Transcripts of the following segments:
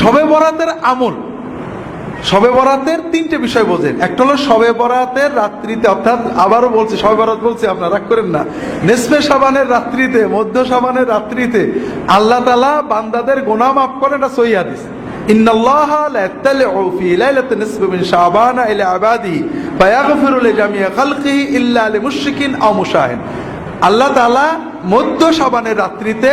সবে বরাতের আমল। সবে বরাতের তিনটে বিষয় বোঝেন। একটা হলো সবে বরাতের রাত্রিতে, অর্থাৎ আবারও বলছি সবে বরাত বলছি, আপনারা রাগ করেন না। নেসপে সাবানের রাত্রিতে, মধ্য সাবানের রাত্রিতে আল্লাহ তালা বান্দাদের গোনা মাফ করেন, এটা সহি হাদিস। ইন্নাল্লাহ আবাদি ইল্লা আল্লাহ মধ্য সাবানের রাত্রিতে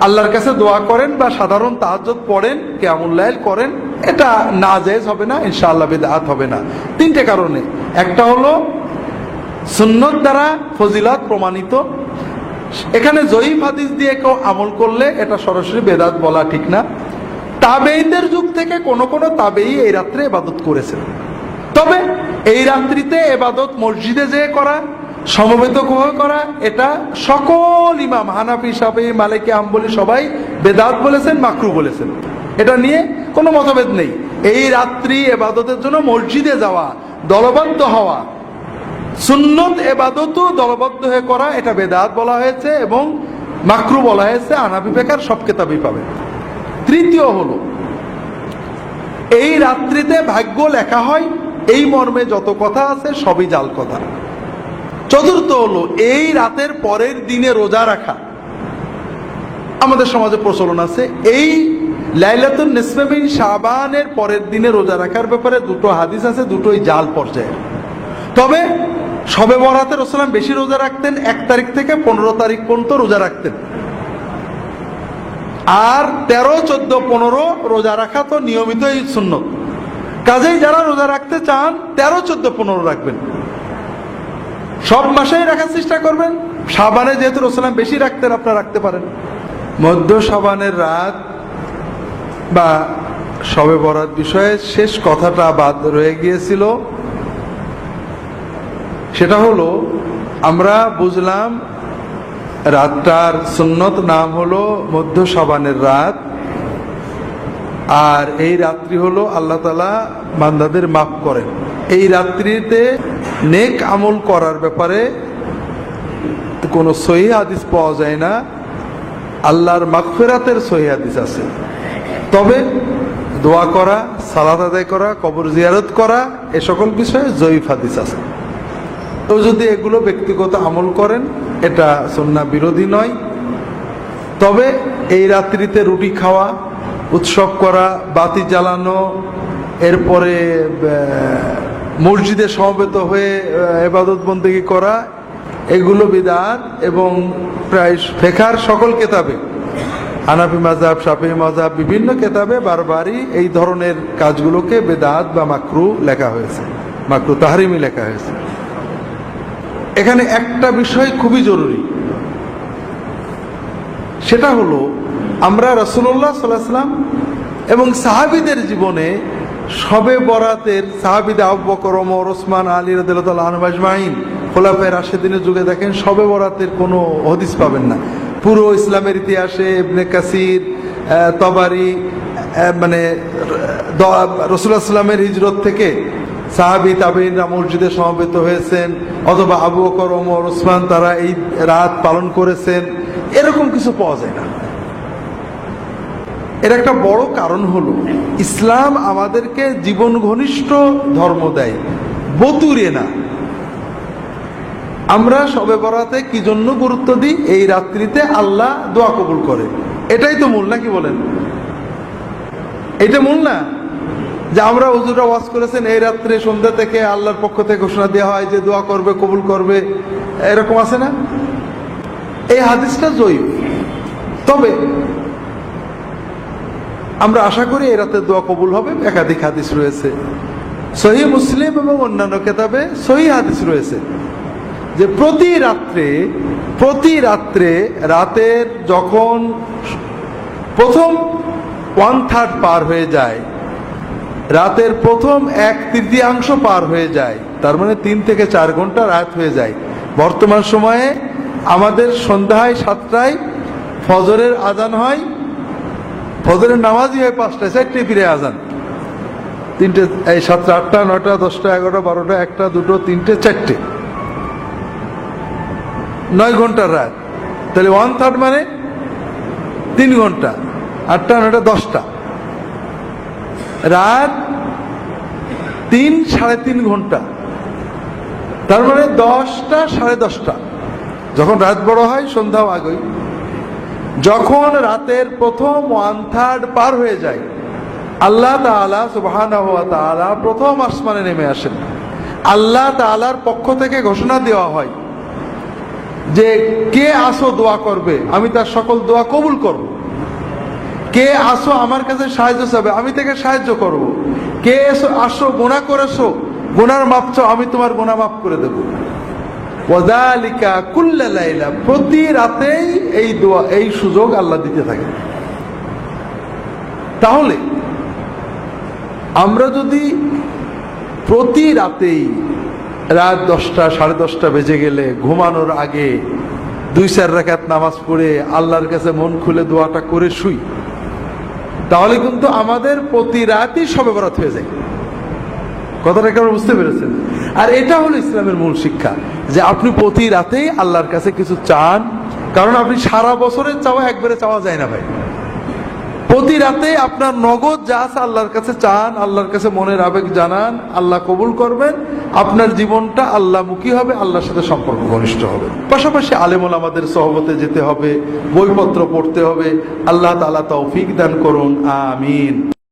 আল্লাহর কাছে দোয়া করেন বা সাধারণ তাহাজ্জুদ পড়েন কেমুল্লাইল করেন, এটা না জায়েজ হবে না, ইনশাআল্লাহ বেদাত হবে না। তিনটে কারণে। একটা হলো, সুন্নত দ্বারা ফজিলত প্রমাণিত। এখানে জয়ীফ হাদিস দিয়ে কেউ আমল করলে এটা সরাসরি বেদাত বলা ঠিক না। তাবেইদের যুগ থেকে কোন কোন তাবেই এই রাত্রে এবাদত করেছেন তবে এই রাত্রিতে এবাদত মসজিদে যেয়ে করা সমবেত হয়ে করা, এটা সকল ইমাম, হানাফি সাফি মালিকে আম্বলি সবাই বেদাত বলেছেন, মাকরু বলেছেন। এটা নিয়ে কোনো মতভেদ নেই। এই রাত্রি এবাদতের জন্য মসজিদে যাওয়া, দলবদ্ধ হওয়া, সুন্নত এবাদতও দলবদ্ধ হয়ে করা, এটা বেদাত বলা হয়েছে এবং মাকরু বলা হয়েছে আনাবি বেকার সব কেতাবই পাবে তৃতীয় হলো, এই রাত্রিতে ভাগ্য লেখা হয়, এই মর্মে যত কথা আছে সবই জাল কথা। চতুর্থ হলো এই রাতের পরের দিনে রোজা রাখা। আমাদের সমাজে প্রচলন আছে, এই লাইলাতুন নিসফেবিন শাবানের পরের দিনে রোজা রাখার ব্যাপারে দুটো হাদিস আছে, দুটোই জাল পর্যায়ে তবে সবে বরাতে রসলাম বেশি রোজা রাখতেন, এক তারিখ থেকে পনেরো তারিখ পর্যন্ত রোজা রাখতেন। আর তেরো, চোদ্দ, পনেরো রোজা রাখা তো নিয়মিতই শূন্য কাজেই যারা রোজা রাখতে চান, তেরো, চোদ্দ, পনেরো রাখবেন। সব মাসেই রাখার চেষ্টা করবেন। সাবানে যেহেতু রসলাম বেশি রাখতেন, আপনারা রাখতে পারেন। মধ্য সাবানের রাত বা সবে বরাত বিষয়ে শেষ কথাটা বাদ রয়ে গিয়েছিল। সেটা হলো, আমরা বুঝলাম রাতটার সুন্নত নাম হলো মধ্য সাবানের রাত। আর এই রাত্রি হলো আল্লাহ তালা বান্দাদের মাফ করেন। এই রাত্রিতে নেক আমল করার ব্যাপারে কোনো সহি হাদিস পাওয়া যায় না। আল্লাহর মাগফিরাতের সহি হাদিস আছে। তবে দোয়া করা, সালাত আদায় করা, কবর জিয়ারত করা, এ সকল বিষয়ে জয়ীফ হাদিস আছে। তো যদি এগুলো ব্যক্তিগত আমল করেন, এটা সন্না বিরোধী নয়। তবে এই রাত্রিতে রুটি খাওয়া, উৎসব করা, বাতি জ্বালানো, এরপরে মসজিদে সমবেত হয়ে এবাদত বন্দেগী করা, এগুলো বিদাত এবং প্রায় ফেখার সকল কেতাবে। হানাফি মাজাব সাফি মাজাব বিভিন্ন কেতাবে বারবারই এই ধরনের কাজগুলোকে বেদাত বা মাকরু লেখা হয়েছে। মাকরু তাহারিমি লেখা হয়েছে। এখানে একটা বিষয় খুবই জরুরি। সেটা হলো, আমরা রসুল্লাহ সাল্লাহ সাল্লাম এবং সাহাবিদের জীবনে সবে বরাতের সাহাবিদে আবু বকর, ওমর, ওসমান, আলী রদুল্লাহ আনবাজমাইন খোলাফের রাশেদিনের যুগে দেখেন সবে বরাতের কোনো হদিস পাবেন না। পুরো ইসলামের ইতিহাসে ইবনে কাসির তবারি মানে রসুল্লাহ সাল্লামের হিজরত থেকে সাহাবি তাবিনরা মসজিদে সমবেত হয়েছেন, অথবা আবু বকর, ওমর, ওসমান তারা এই রাত পালন করেছেন। এরকম কিছু পাওয়া যায় না। এর একটা বড় কারণ হলো, ইসলাম আমাদেরকে জীবন ঘনিষ্ঠ ধর্ম দেয়, বতুরে না। আমরা সবে বরাতে কি জন্য গুরুত্ব দিই? এই রাত্রিতে আল্লাহ দোয়া কবুল করে। এটাই তো মূল, নাকি বলেন? এটা মূল না? যে আমরা হুজুরা ওয়াজ করেছেন, এই রাত্রে সন্ধ্যা থেকে আল্লাহর পক্ষ থেকে ঘোষণা দেওয়া হয় যে দোয়া করবে, কবুল করবে, এরকম আছে না? এই হাদিসটা জয়ী তবে আমরা আশা করি এই রাতে দোয়া কবুল হবে। একাধিক হাদিস রয়েছে। সহি মুসলিম এবং অন্যান্য কেতাবে সহি হাদিস রয়েছে যে প্রতি রাত্রে প্রতি রাত্রে রাতের যখন প্রথম ওয়ান থার্ড পার হয়ে যায়, রাতের প্রথম এক তৃতীয়াংশ পার হয়ে যায়, তার মানে তিন থেকে চার ঘণ্টা রাত হয়ে যায়। বর্তমান সময়ে আমাদের সন্ধ্যায়, সাতটায় ফজরের আজান হয় ফজরের নামাজই হয় পাঁচটায় চারটে ফিরে আজান। তিনটে, এই সাতটা, আটটা, নয়টা, দশটা, এগারোটা, বারোটা, একটা, দুটো, তিনটে, চারটে। নয় ঘণ্টার রাত। তাহলে ওয়ান থার্ড মানে তিন ঘণ্টা। আটটা, নয়টা, দশটা। রাত তিন, সাড়ে তিন ঘণ্টা। তার মানে দশটা, সাড়ে দশটা। যখন রাত বড় হয়, সন্ধ্যাও আগই। যখন রাতের প্রথম ওয়ান থার্ড পার হয়ে যায়, আল্লাহ ওয়া তাআলা প্রথম আসমানে নেমে আসেন। আল্লাহ তাআলার পক্ষ থেকে ঘোষণা দেওয়া হয় যে, কে আসো দোয়া করবে? আমি তার সকল দোয়া কবুল করব। কে আসো আমার কাছে সাহায্য চাবে আমি তাকে সাহায্য করব। কে এসো, আসো গোনা করেছ? গোনার মাপ চাও, আমি তোমার গোনা মাফ করে দেব। প্রতি রাতেই এই দোয়া, এই সুযোগ আল্লাহ দিতে থাকে। তাহলে, আমরা যদি প্রতি রাতেই রাত দশটা, সাড়ে দশটা বেজে গেলে ঘুমানোর আগে দুই, চার রাকাত নামাজ পড়ে আল্লাহর কাছে মন খুলে দোয়াটা করে শুই, তাহলে কিন্তু আমাদের প্রতি রাতই সবে বরাত হয়ে যায়। কথাটা কেমন বুঝতে পেরেছেন? আর এটা হলো ইসলামের মূল শিক্ষা। যে আপনি প্রতি রাতেই আল্লাহর কাছে কিছু চান, কারণ আপনি সারা বছরের চাওয়া একবারে চাওয়া যায় না ভাই। প্রতি রাতে আপনার নগদ যা আছে আল্লাহর কাছে চান, আল্লাহর কাছে মনের আবেগ জানান, আল্লাহ কবুল করবেন, আপনার জীবনটা আল্লাহমুখী হবে, আল্লাহর সাথে সম্পর্ক ঘনিষ্ঠ হবে। পাশাপাশি আলেমল আমাদের সহবতে যেতে হবে, বইপত্র পড়তে হবে, আল্লাহ তালা তৌফিক দান করুন, আমিন।